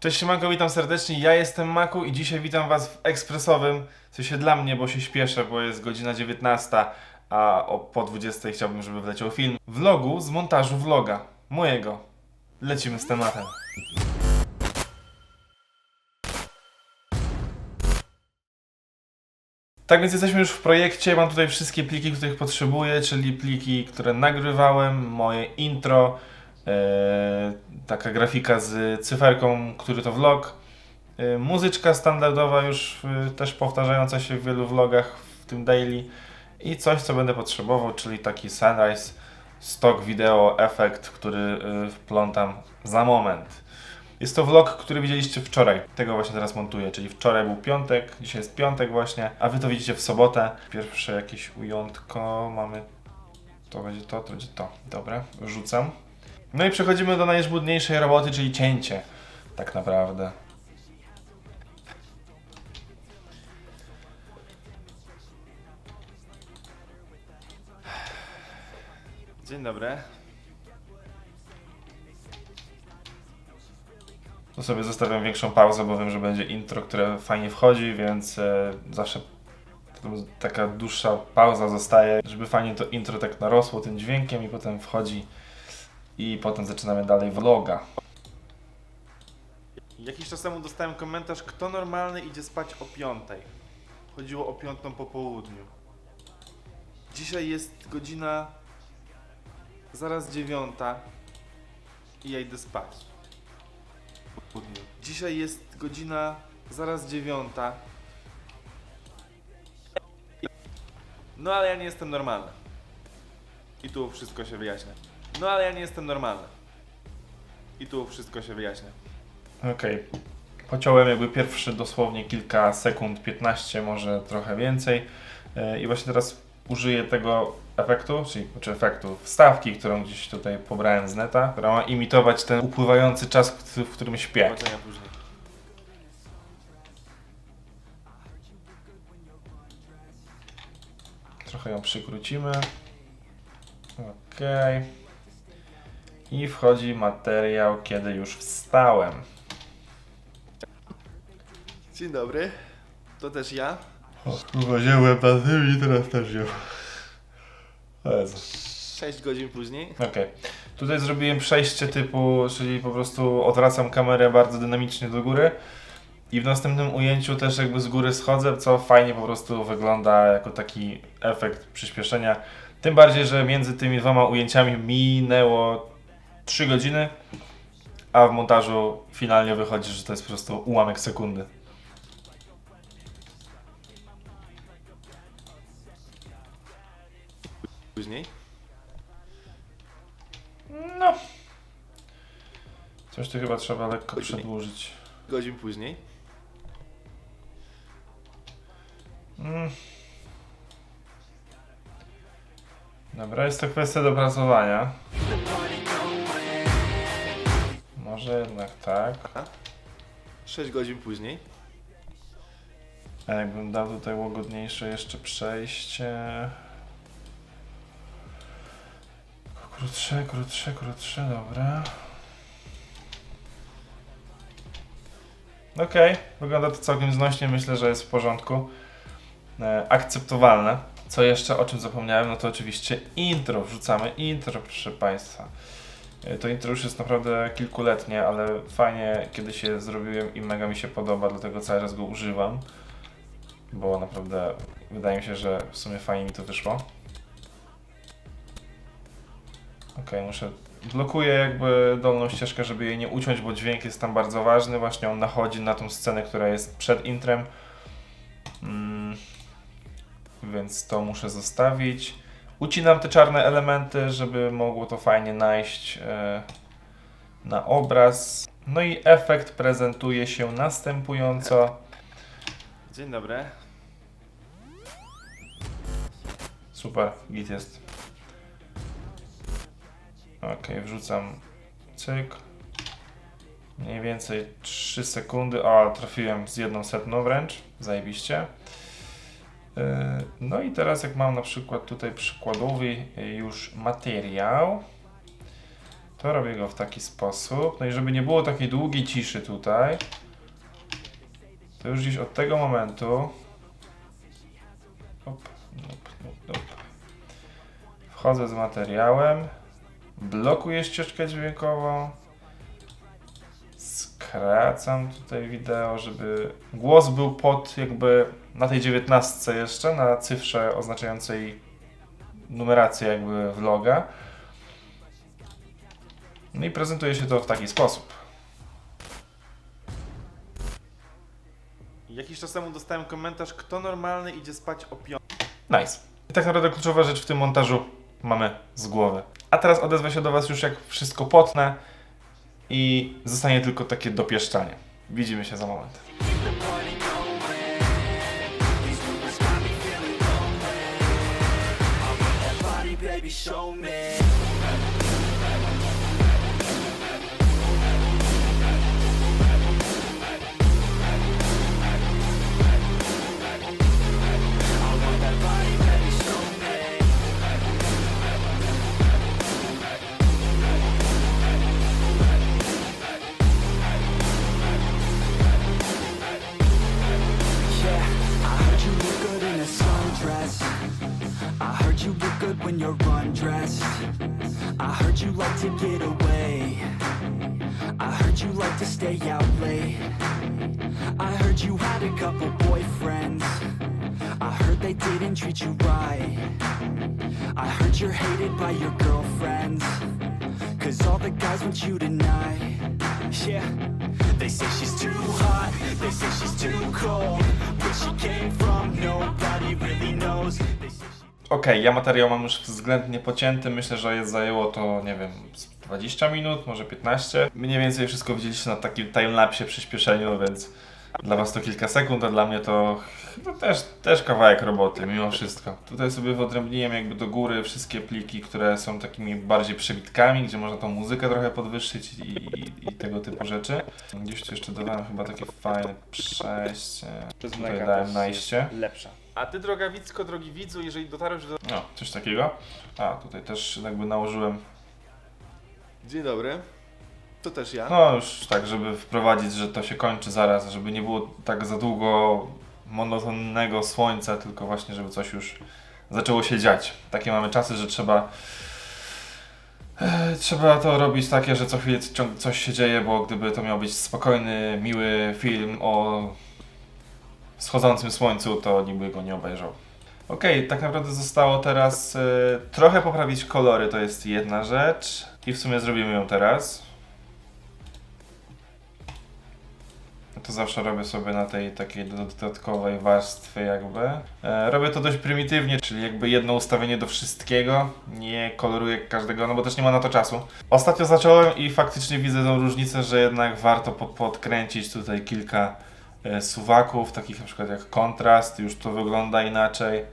Cześć siemanko, witam serdecznie, ja jestem Maku i dzisiaj witam was w ekspresowym, w sensie dla mnie, bo się śpieszę, bo jest godzina 19, a o, po 20 chciałbym, żeby wleciał film, vlogu z montażu vloga, mojego. Lecimy z tematem. Tak więc jesteśmy już w projekcie, mam tutaj wszystkie pliki, których potrzebuję, czyli pliki, które nagrywałem, moje intro, taka grafika z cyferką, który to vlog, e, muzyczka standardowa już e, też powtarzająca się w wielu vlogach, w tym daily i coś, co będę potrzebował, czyli taki sunrise, stock wideo, efekt, który e, wplątam za moment. Jest to vlog, który widzieliście wczoraj. Tego właśnie teraz montuję, czyli wczoraj był piątek, dzisiaj jest piątek właśnie, a wy to widzicie w sobotę. Pierwsze jakieś ujętko mamy. To będzie to, to będzie to. Dobra, rzucam. No i przechodzimy do najżmudniejszej roboty, czyli cięcie. Tak naprawdę. Dzień dobry. Tu sobie zostawiam większą pauzę, bo wiem, że będzie intro, które fajnie wchodzi, więc e, zawsze taka dłuższa pauza zostaje, żeby fajnie to intro tak narosło tym dźwiękiem i potem wchodzi i potem zaczynamy dalej vloga. Jakiś czas temu dostałem komentarz, kto normalny idzie spać o piątej. Chodziło o piątą po południu. Dzisiaj jest godzina zaraz dziewiąta i ja idę spać. południu. Dzisiaj jest godzina zaraz dziewiąta. No ale ja nie jestem normalny. I tu wszystko się wyjaśnia. No ale ja nie jestem normalny. I tu wszystko się wyjaśnia. Okej. Pociąłem jakby pierwsze dosłownie kilka sekund, 15, może trochę więcej. Yy, I właśnie teraz użyję tego efektu, czyli czy efektu wstawki, którą gdzieś tutaj pobrałem z neta, która ma imitować ten upływający czas, w w którym śpię. później. Trochę ją przykrócimy. Ok. I wchodzi materiał, kiedy już wstałem. Dzień dobry, to też ja. Wziąłem bazyli, teraz też ją. Jezu. 6 godzin później. Okej. Tutaj zrobiłem przejście typu, czyli po prostu odwracam kamerę bardzo dynamicznie do góry i w następnym ujęciu też jakby z góry schodzę, co fajnie po prostu wygląda jako taki efekt przyspieszenia. Tym bardziej, że między tymi dwoma ujęciami minęło 3 godziny, a w montażu finalnie wychodzi, że to jest po prostu ułamek sekundy. Później. No. Coś tu chyba trzeba lekko Później. przedłużyć. Godzin później. Mm. Dobra, jest to kwestia dopracowania. Może jednak tak. 6 godzin później. A jakbym dał tutaj łagodniejsze jeszcze przejście. Krótsze, krótsze, krótsze, dobra. Okej, wygląda to całkiem znośnie, myślę, że jest w porządku. E, akceptowalne. Co jeszcze, o czym zapomniałem, no to oczywiście intro. Wrzucamy intro, proszę Państwa. E, To intro już jest naprawdę kilkuletnie, ale fajnie kiedy się zrobiłem i mega mi się podoba, dlatego cały czas go używam. Bo naprawdę wydaje mi się, że w sumie fajnie mi to wyszło. Okej, muszę. Blokuję jakby dolną ścieżkę, żeby jej nie uciąć, bo dźwięk jest tam bardzo ważny. Właśnie on nachodzi na tą scenę, która jest przed intrem. Mm, więc to muszę zostawić. Ucinam te czarne elementy, żeby mogło to fajnie najść e, na obraz. No i efekt prezentuje się następująco. Dzień dobry. Super, git jest. Ok, wrzucam cyk. Mniej więcej 3 sekundy. O, trafiłem z jedną setną wręcz. Zajebiście. Yy, No i teraz jak mam na przykład tutaj przykładowy yy, już materiał, To robię go w taki sposób. No i żeby nie było takiej długiej ciszy tutaj, to już gdzieś od tego momentu op, nup, nup, nup. wchodzę z materiałem, blokuję ścieżkę dźwiękową, skracam tutaj wideo, żeby głos był pod jakby na tej 19 jeszcze, na cyfrze oznaczającej numerację jakby vloga. No i prezentuje się to w taki sposób. Jakiś czas temu dostałem komentarz, kto normalny idzie spać o piątej. Nice. I tak naprawdę kluczowa rzecz w tym montażu mamy z głowy. A teraz odezwę się do Was już jak wszystko potnę i zostanie tylko takie dopieszczanie. Widzimy się za moment. show me. You're undressed. I heard you like to get away. I heard you like to stay out late. I heard you had a couple boyfriends. I heard they didn't treat you right. I heard you're hated by your girlfriends. Cause all the guys want you tonight. Yeah, they say she's too hot. They say she's too cold. Okej, ja materiał mam już względnie pocięty. Myślę, że jest zajęło to, nie wiem, z 20 minut, może 15. Mniej więcej wszystko widzieliście na takim timelapsie, przyspieszeniu, więc dla Was to kilka sekund, a dla mnie to no też, też kawałek roboty, mimo wszystko. Tutaj sobie wyodrębniłem jakby do góry wszystkie pliki, które są takimi bardziej przebitkami, gdzie można tą muzykę trochę podwyższyć i, i, i tego typu rzeczy. Gdzieś tu jeszcze dodałem chyba takie fajne przejście. Przez Tutaj mega dałem też najście. Lepsza. A ty, droga Wicko, drogi widzu, jeżeli dotarłeś do... No, coś takiego. A, tutaj też jakby nałożyłem Dzień dobry. To też ja. No już tak, żeby wprowadzić, że to się kończy zaraz, żeby nie było tak za długo monotonnego słońca, tylko właśnie, żeby coś już zaczęło się dziać. Takie mamy czasy, że trzeba e, trzeba to robić takie, że co chwilę ciąg- coś się dzieje, bo gdyby to miał być spokojny, miły film o wschodzącym słońcu, to nikt by go nie obejrzał. Okej, tak naprawdę zostało teraz e, trochę poprawić kolory, to jest jedna rzecz i w sumie zrobimy ją teraz. To zawsze robię sobie na tej takiej dodatkowej warstwie jakby. E, robię to dość prymitywnie, czyli jakby jedno ustawienie do wszystkiego. Nie koloruję każdego, no bo też nie ma na to czasu. Ostatnio zacząłem i faktycznie widzę tą różnicę, że jednak warto po podkręcić tutaj kilka suwaków, takich na przykład jak kontrast, już to wygląda inaczej.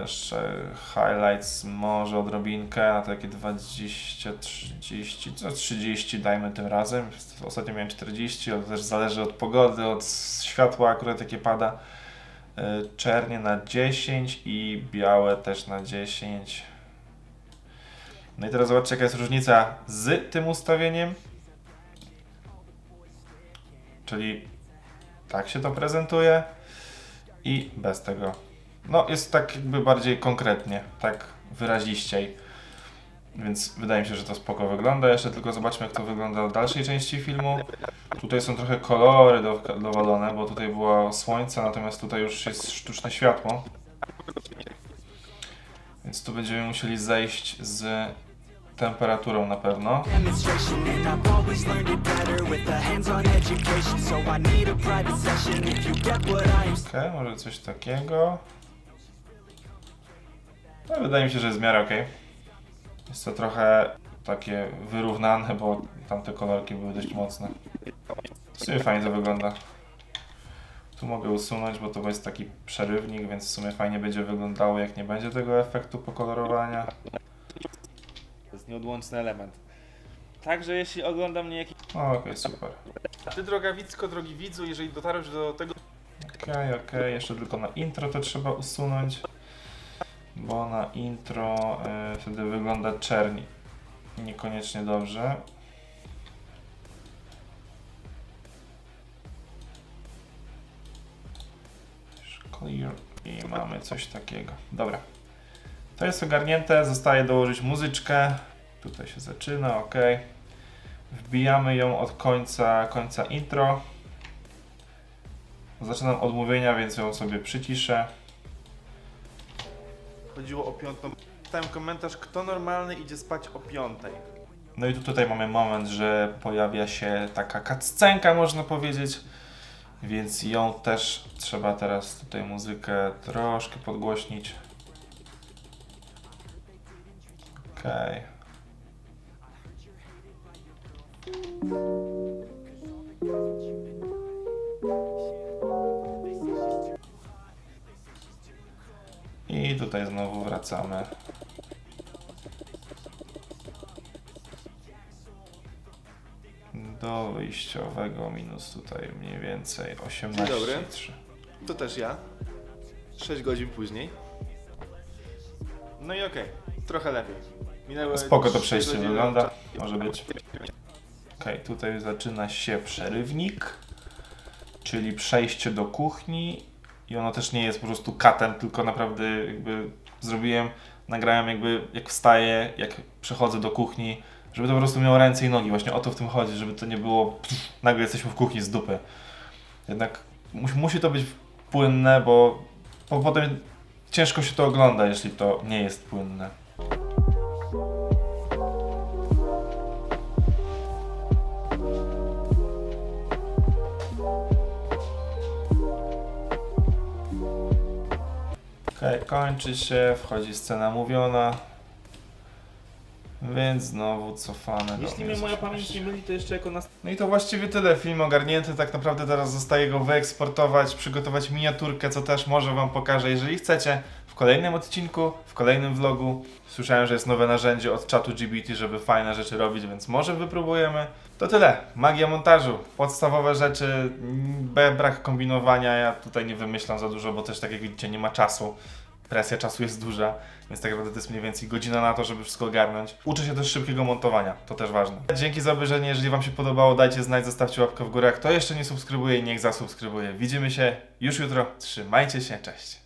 Jeszcze highlights może odrobinkę na takie 20, 30, co 30 dajmy tym razem. Ostatnio miałem 40, ale też zależy od pogody, od światła akurat jakie pada. Eee, czernie na 10 i białe też na 10. No i teraz zobaczcie jaka jest różnica z tym ustawieniem. Czyli tak się to prezentuje i bez tego. No, jest tak jakby bardziej konkretnie, tak wyraziściej. Więc wydaje mi się, że to spoko wygląda. Jeszcze tylko zobaczmy, jak to wygląda w dalszej części filmu. Tutaj są trochę kolory do, dowalone, bo tutaj było słońce, natomiast tutaj już jest sztuczne światło. Więc tu będziemy musieli zejść z temperaturą na pewno. Okej, może coś takiego. No, wydaje mi się, że jest w miarę ok. Jest to trochę takie wyrównane, bo tamte kolorki były dość mocne. W sumie fajnie to wygląda. Tu mogę usunąć, bo to jest taki przerywnik, więc w sumie fajnie będzie wyglądało, jak nie będzie tego efektu pokolorowania. Nieodłączny element. Także jeśli ogląda mnie jakiś... Okej, super. Ty, droga Wicko, drogi widzu, jeżeli dotarłeś do tego... Okej, okej, jeszcze tylko na intro to trzeba usunąć, bo na intro y, wtedy wygląda czerni. niekoniecznie dobrze. Clear i mamy coś takiego. Dobra. To jest ogarnięte, zostaje dołożyć muzyczkę. Tutaj się zaczyna, ok. Wbijamy ją od końca, końca intro. Zaczynam od mówienia, więc ją sobie przyciszę. Chodziło o piątą. Czytałem komentarz, kto normalny idzie spać o piątej. No i tu tutaj mamy moment, że pojawia się taka kaccenka, można powiedzieć. Więc ją też trzeba teraz tutaj muzykę troszkę podgłośnić. Okej. I tutaj znowu wracamy. Do wyjściowego minus tutaj mniej więcej 18,3. Dzień dobry. To też ja. 6 godzin później. No i okej, trochę lepiej. Minęły Spoko to przejście godziny. wygląda. Może być. Okej, tutaj zaczyna się przerywnik, czyli przejście do kuchni i ono też nie jest po prostu katem, tylko naprawdę jakby zrobiłem, nagrałem jakby jak wstaję, jak przechodzę do kuchni, żeby to po prostu miało ręce i nogi. Właśnie o to w tym chodzi, żeby to nie było pff, nagle jesteśmy w kuchni z dupy. Jednak musi, musi to być płynne, bo, bo potem ciężko się to ogląda, jeśli to nie jest płynne. Okej, kończy się, wchodzi scena mówiona. Więc znowu cofamy Jeśli mnie moja pamięć nie myli, to jeszcze jako nas... No i to właściwie tyle. Film ogarnięty, tak naprawdę teraz zostaje go wyeksportować, przygotować miniaturkę, co też może Wam pokażę, jeżeli chcecie. Kolejnym odcinku, w kolejnym vlogu. Słyszałem, że jest nowe narzędzie od czatu GBT, żeby fajne rzeczy robić, więc może wypróbujemy. To tyle. Magia montażu. Podstawowe rzeczy, brak kombinowania. Ja tutaj nie wymyślam za dużo, bo też tak jak widzicie nie ma czasu. Presja czasu jest duża, więc tak naprawdę to jest mniej więcej godzina na to, żeby wszystko ogarnąć. Uczę się też szybkiego montowania, to też ważne. Dzięki za obejrzenie, jeżeli Wam się podobało, dajcie znać, zostawcie łapkę w górę. Kto jeszcze nie subskrybuje, niech zasubskrybuje. Widzimy się już jutro, trzymajcie się, cześć.